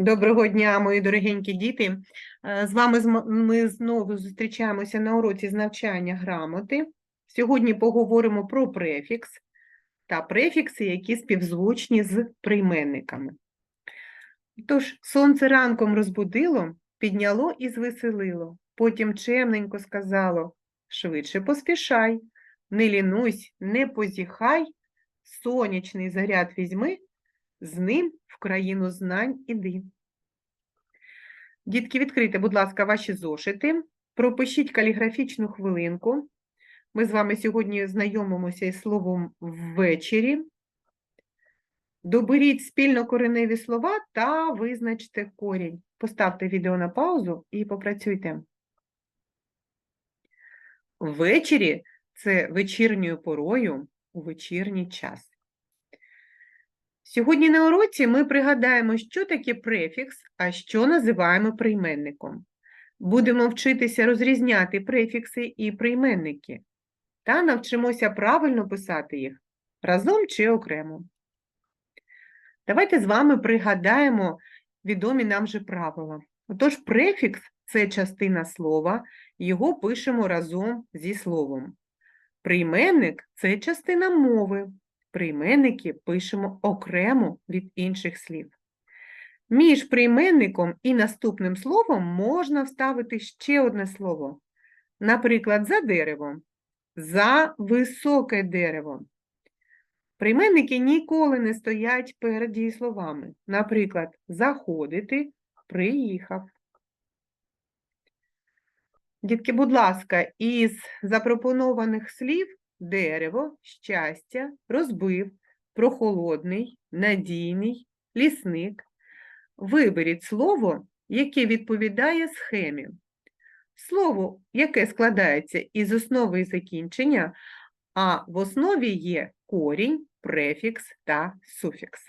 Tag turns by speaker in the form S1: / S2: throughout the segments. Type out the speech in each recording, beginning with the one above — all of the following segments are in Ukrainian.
S1: Доброго дня, мої дорогенькі діти. Е, З вами ми знову зустрічаємося на уроці з навчання грамоти. Сьогодні поговоримо про префікс та префікси, які співзвучні з прийменниками. Тож, сонце ранком розбудило, підняло і звеселило, потім чемненько сказало: швидше поспішай, не лінуйсь, не позіхай, сонячний заряд візьми, з ним в країну знань іди. Дітки, відкрийте, будь ласка, ваші зошити, пропишіть каліграфічну хвилинку. Ми з вами сьогодні знайомимося із словом ввечері. Доберіть спільно кореневі слова та визначте корінь. Поставте відео на паузу і попрацюйте. Ввечері це вечірньою порою у вечірній час. Сьогодні на уроці ми пригадаємо, що таке префікс, а що називаємо прийменником. Будемо вчитися розрізняти префікси і прийменники та навчимося правильно писати їх разом чи окремо. Давайте з вами пригадаємо відомі нам же правила. Отож, префікс це частина слова, його пишемо разом зі словом. Прийменник це частина мови. Прийменники пишемо окремо від інших слів. Між прийменником і наступним словом можна вставити ще одне слово. Наприклад, за деревом, за високе дерево. Прийменники ніколи не стоять перед дієсловами. Наприклад, заходити, приїхав. Дітки, будь ласка, із запропонованих слів дерево, щастя, розбив, прохолодний, надійний, лісник. Виберіть слово, яке відповідає схемі. Слово, яке складається із основи і закінчення, а в основі є корінь, префікс та суфікс.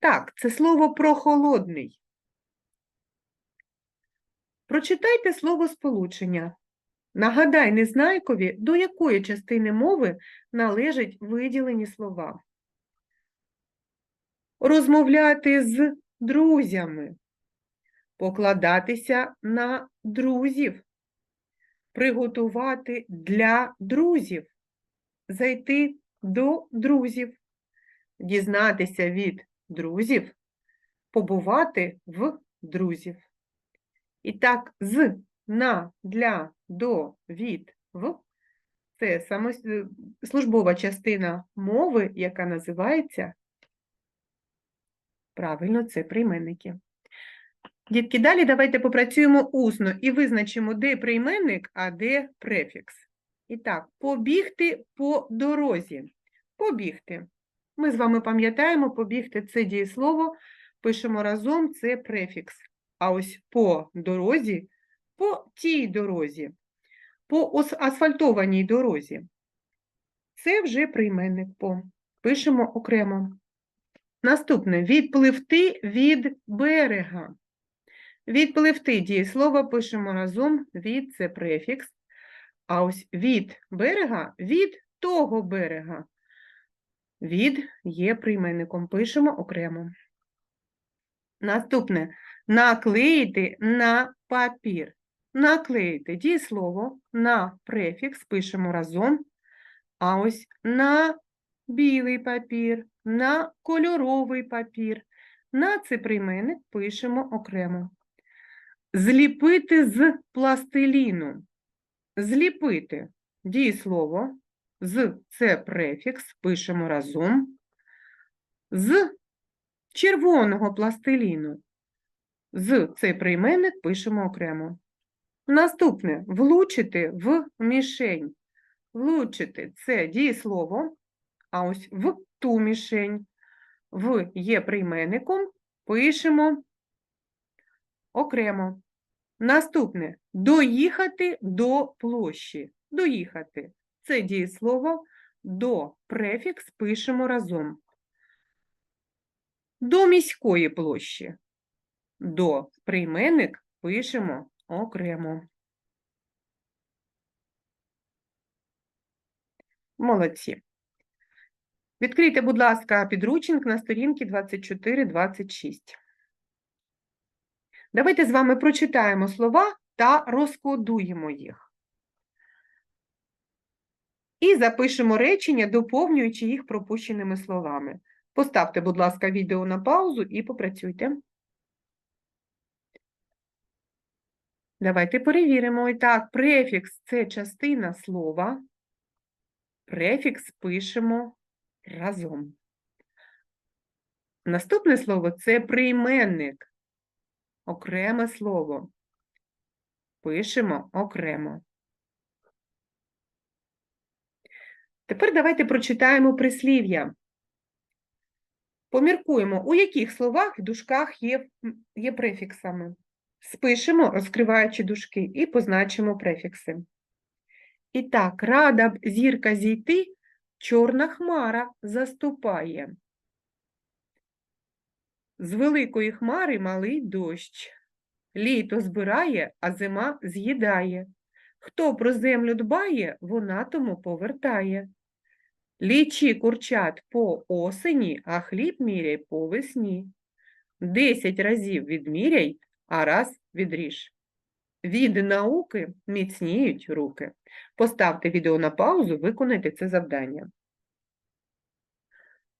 S1: Так, це слово прохолодний. Прочитайте слово сполучення. Нагадай незнайкові, до якої частини мови належать виділені слова. Розмовляти з друзями, покладатися на друзів, приготувати для друзів, зайти до друзів, дізнатися від друзів, побувати в друзів. І так, з, на, для, до, від, в це самос- е, службова частина мови, яка називається правильно, це прийменники. Дітки, далі давайте попрацюємо усно і визначимо, де прийменник, а де префікс. І так, побігти по дорозі. Побігти. Ми з вами пам'ятаємо, побігти це дієслово, пишемо разом, це префікс. А ось по дорозі, по тій дорозі, по асфальтованій дорозі. Це вже прийменник по. Пишемо окремо. Наступне відпливти від берега. Відпливти дієслово пишемо разом, від це префікс. А ось від берега від того берега. Від є прийменником, пишемо окремо. Наступне наклеїти на папір. Наклеїти дієслово на префікс пишемо разом. А ось на білий папір, на кольоровий папір. На це прийменник пишемо окремо. Зліпити з пластиліну. Зліпити дієслово, з це префікс, пишемо разом. З червоного пластиліну. З це прийменник пишемо окремо. Наступне влучити в мішень. Влучити це дієслово, а ось в ту мішень. В є прийменником, пишемо окремо. Наступне доїхати до площі. Доїхати це дієслово, до префікс пишемо разом. До міської площі. До прийменник пишемо окремо. Молодці. Відкрийте, будь ласка, підручник на сторінці 24-26. Давайте з вами прочитаємо слова та розкодуємо їх. І запишемо речення, доповнюючи їх пропущеними словами. Поставте, будь ласка, відео на паузу і попрацюйте. Давайте перевіримо. І так, префікс – це частина слова. Префікс пишемо разом. Наступне слово – це прийменник. Окреме слово. Пишемо окремо. Тепер давайте прочитаємо прислів'я. Поміркуємо, у яких словах в дужках є, є префіксами. Спишемо, розкриваючи дужки, і позначимо префікси. І так, рада б зірка зійти, чорна хмара заступає. З великої хмари малий дощ. Літо збирає, а зима з'їдає. Хто про землю дбає, вона тому повертає. Лічи курчат по осені, а хліб міряй по весні. Десять разів відміряй, а раз відріж. Від науки міцніють руки. Поставте відео на паузу, виконайте це завдання.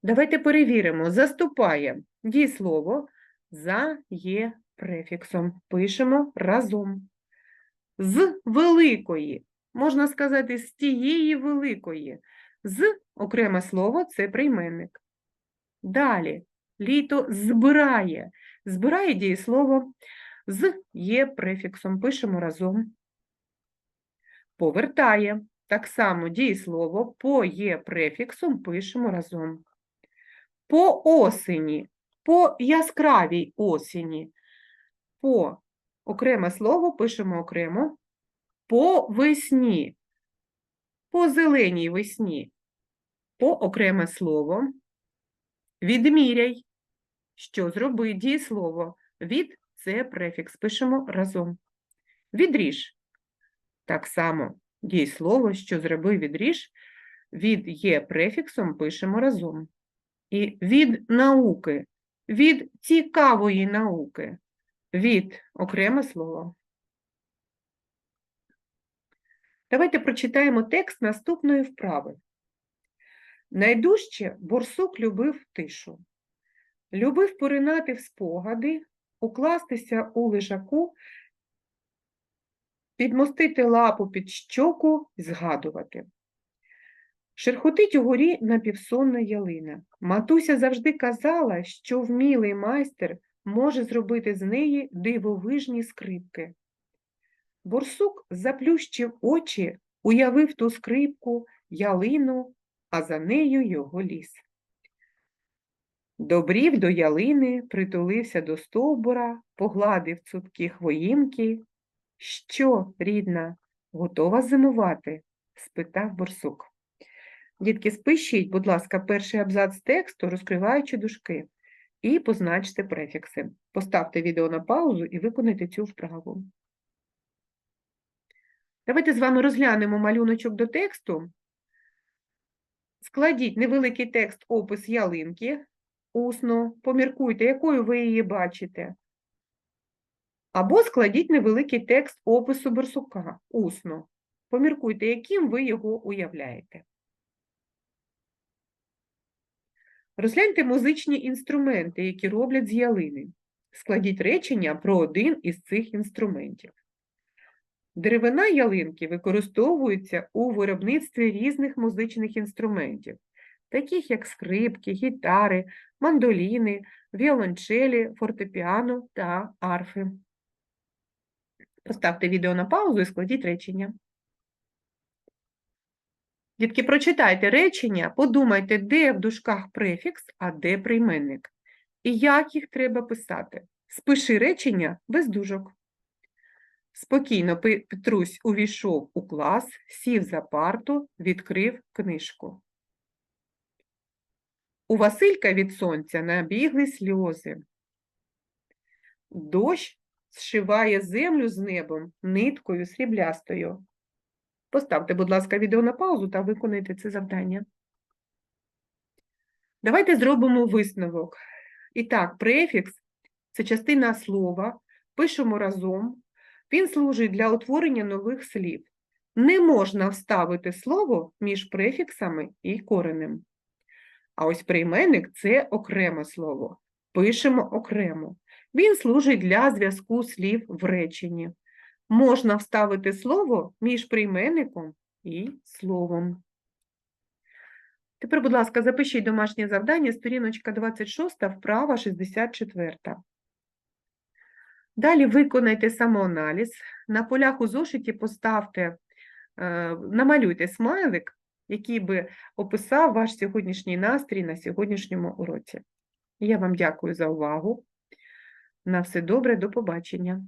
S1: Давайте перевіримо. Заступає дієслово за є префіксом. Пишемо разом. З великої, можна сказати, з тієї великої. З окреме слово це прийменник. Далі літо збирає. Збирає дієслово з є префіксом. Пишемо разом. Повертає. Так само дієслово по є префіксом пишемо разом. По осені, по яскравій осені. По окреме слово пишемо окремо. По весні. По зеленій весні. По окреме слово. Відміряй. Що зроби дієслово? Від це префікс. Пишемо разом. Відріж. Так само дієслово, що зроби відріж, від є префіксом пишемо разом. І від науки, від цікавої науки, від окреме слово. Давайте прочитаємо текст наступної вправи. Найдужче борсук любив тишу, любив поринати в спогади, укластися у лежаку, підмостити лапу під щоку, згадувати. Шерхотить угорі напівсонна ялина. Матуся завжди казала, що вмілий майстер може зробити з неї дивовижні скрипки. Борсук заплющив очі, уявив ту скрипку, ялину, а за нею його ліс. Добрів до ялини, притулився до стовбура, погладив цупкі хвоїнки. Що, рідна, готова зимувати? спитав борсук. Дітки, спишіть, будь ласка, перший абзац тексту, розкриваючи дужки, і позначте префікси. Поставте відео на паузу і виконайте цю вправу. Давайте з вами розглянемо малюночок до тексту. Складіть невеликий текст опис ялинки усно, поміркуйте, якою ви її бачите. Або складіть невеликий текст опису борсука усно. Поміркуйте, яким ви його уявляєте. Розгляньте музичні інструменти, які роблять з ялини. Складіть речення про один із цих інструментів. Деревина ялинки використовується у виробництві різних музичних інструментів, таких як скрипки, гітари, мандоліни, віолончелі, фортепіано та арфи. Поставте відео на паузу і складіть речення. Дітки, прочитайте речення, подумайте, де в дужках префікс, а де прийменник. І як їх треба писати. Спиши речення без дужок. Спокійно Петрусь увійшов у клас, сів за парту, відкрив книжку. У Василька від сонця набігли сльози. Дощ зшиває землю з небом ниткою сріблястою. Поставте, будь ласка, відео на паузу та виконайте це завдання. Давайте зробимо висновок. І так, префікс це частина слова, пишемо разом. Він служить для утворення нових слів. Не можна вставити слово між префіксами і коренем. А ось прийменник це окреме слово. Пишемо окремо. Він служить для зв'язку слів в реченні. Можна вставити слово між прийменником і словом. Тепер, будь ласка, запишіть домашнє завдання, сторіночка 26, вправа 64. Далі виконайте самоаналіз. На полях у зошиті поставте, е, намалюйте смайлик, який би описав ваш сьогоднішній настрій на сьогоднішньому уроці. Я вам дякую за увагу. На все добре, до побачення.